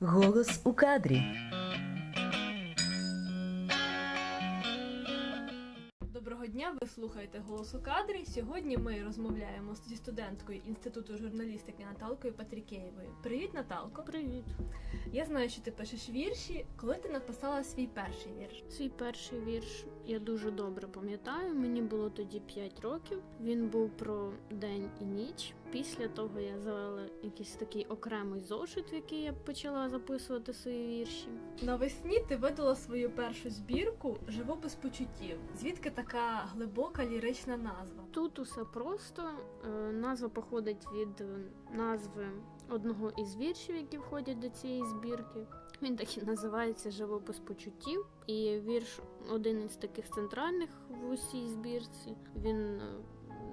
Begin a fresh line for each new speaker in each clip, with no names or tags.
Голос у кадрі.
Доброго дня, ви слухаєте голос у кадрі. Сьогодні ми розмовляємо зі студенткою інституту журналістики Наталкою Патрікеєвою. Привіт, Наталко.
Привіт.
Я знаю, що ти пишеш вірші. Коли ти написала свій перший вірш?
Свій перший вірш я дуже добре пам'ятаю. Мені було тоді 5 років. Він був про день і ніч. Після того я завела якийсь такий окремий зошит, в який я почала записувати свої вірші.
Навесні ти видала свою першу збірку Живу без почуттів. Звідки така глибока лірична назва?
Тут усе просто. Е, Назва походить від е, назви одного із віршів, які входять до цієї збірки. Він так і називається Живопис почуттів. І вірш один із таких центральних в усій збірці. Він е,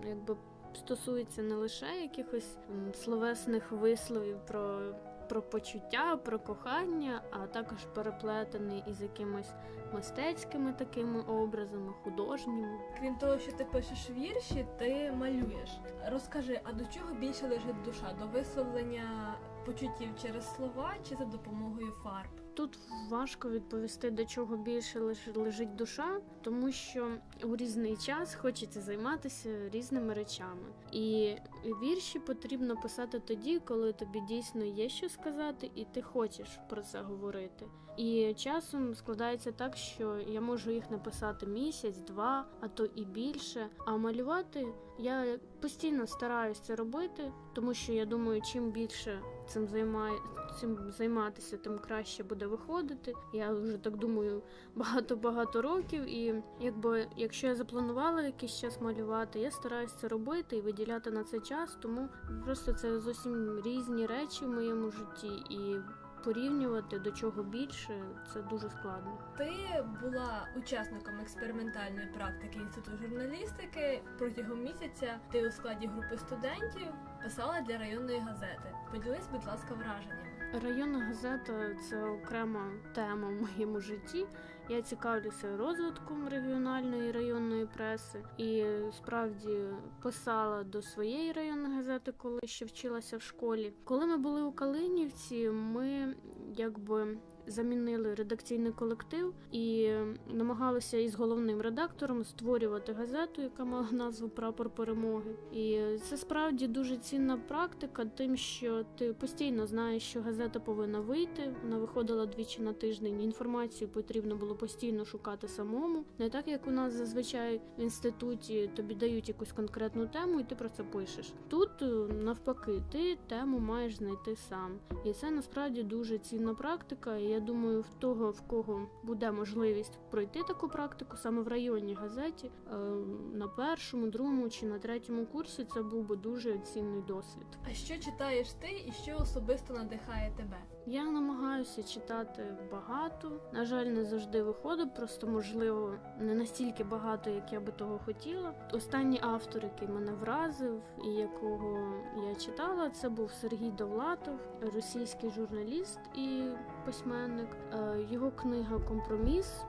якби стосується не лише якихось словесних висловів про. Про почуття, про кохання, а також переплетений із якимось мистецькими такими образами, художніми.
Крім того, що ти пишеш вірші, ти малюєш. Розкажи, а до чого більше лежить душа? До висловлення почуттів через слова чи за допомогою фарб?
Тут важко відповісти, до чого більше лежить душа, тому що у різний час хочеться займатися різними речами. І вірші потрібно писати тоді, коли тобі дійсно є що сказати, і ти хочеш про це говорити. І часом складається так, що я можу їх написати місяць, два, а то і більше. А малювати я постійно стараюся це робити, тому що я думаю, чим більше цим займає цим займатися, тим краще буде виходити. Я вже так думаю багато-багато років. І якби якщо я запланувала якийсь час малювати, я стараюся це робити і виділяти на це час, тому просто це зовсім різні речі в моєму житті і. Порівнювати до чого більше це дуже складно.
Ти була учасником експериментальної практики інституту журналістики. Протягом місяця ти у складі групи студентів писала для районної газети. Поділись, будь ласка, враженнями.
Районна газета це окрема тема в моєму житті. Я цікавлюся розвитком регіональної і районної преси і справді писала до своєї районної газети, коли ще вчилася в школі. Коли ми були у Калинівці, ми якби. Замінили редакційний колектив і намагалися із головним редактором створювати газету, яка мала назву Прапор перемоги. І це справді дуже цінна практика, тим, що ти постійно знаєш, що газета повинна вийти. Вона виходила двічі на тиждень. Інформацію потрібно було постійно шукати самому. Не так як у нас зазвичай в інституті тобі дають якусь конкретну тему, і ти про це пишеш. Тут е, навпаки, ти тему маєш знайти сам, і це насправді дуже цінна практика. І я думаю, в того, в кого буде можливість пройти таку практику саме в районній газеті, е, на першому, другому чи на третьому курсі, це був би дуже цінний досвід.
А що читаєш ти і що особисто надихає тебе?
Я намагаюся читати багато. На жаль, не завжди виходить, просто можливо не настільки багато, як я би того хотіла. Останній автор, який мене вразив і якого я читала, це був Сергій Довлатов, російський журналіст і письменник. Е, Його книга Компроміс.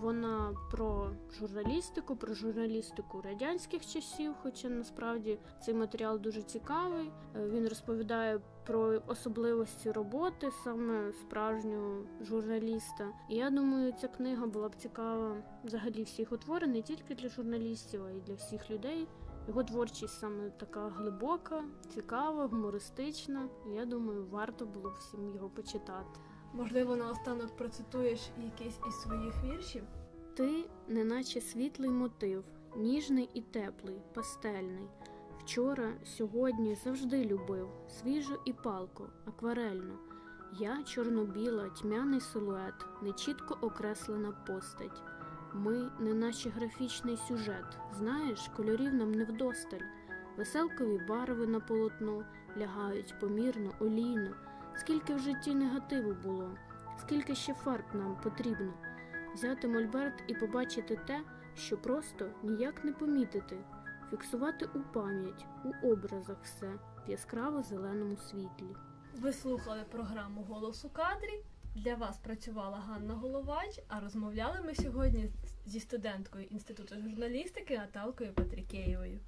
Вона про журналістику, про журналістику радянських часів, хоча насправді цей матеріал дуже цікавий. Е, Він розповідає про особливості роботи саме справжнього журналіста. І я думаю, ця книга була б цікава взагалі всіх утворень, не тільки для журналістів, а й для всіх людей. Його творчість саме така глибока, цікава, гумористична. Я думаю, варто було всім його почитати.
Можливо, наостанок процитуєш якийсь із своїх віршів?
Ти, неначе світлий мотив, ніжний і теплий, пастельний. Вчора, сьогодні завжди любив, свіжо і палко, акварельно. Я чорно-біла, тьмяний силует, нечітко окреслена постать. Ми, неначе графічний сюжет, знаєш, кольорів нам не вдосталь. Веселкові барви на полотно лягають помірно, олійно. Скільки в житті негативу було, скільки ще фарб нам потрібно взяти мольберт і побачити те, що просто ніяк не помітити, фіксувати у пам'ять, у образах все в яскраво зеленому світлі.
Ви слухали програму Голос у кадрі. Для вас працювала Ганна Головач, а розмовляли ми сьогодні зі студенткою інституту журналістики Наталкою Патрікеєвою.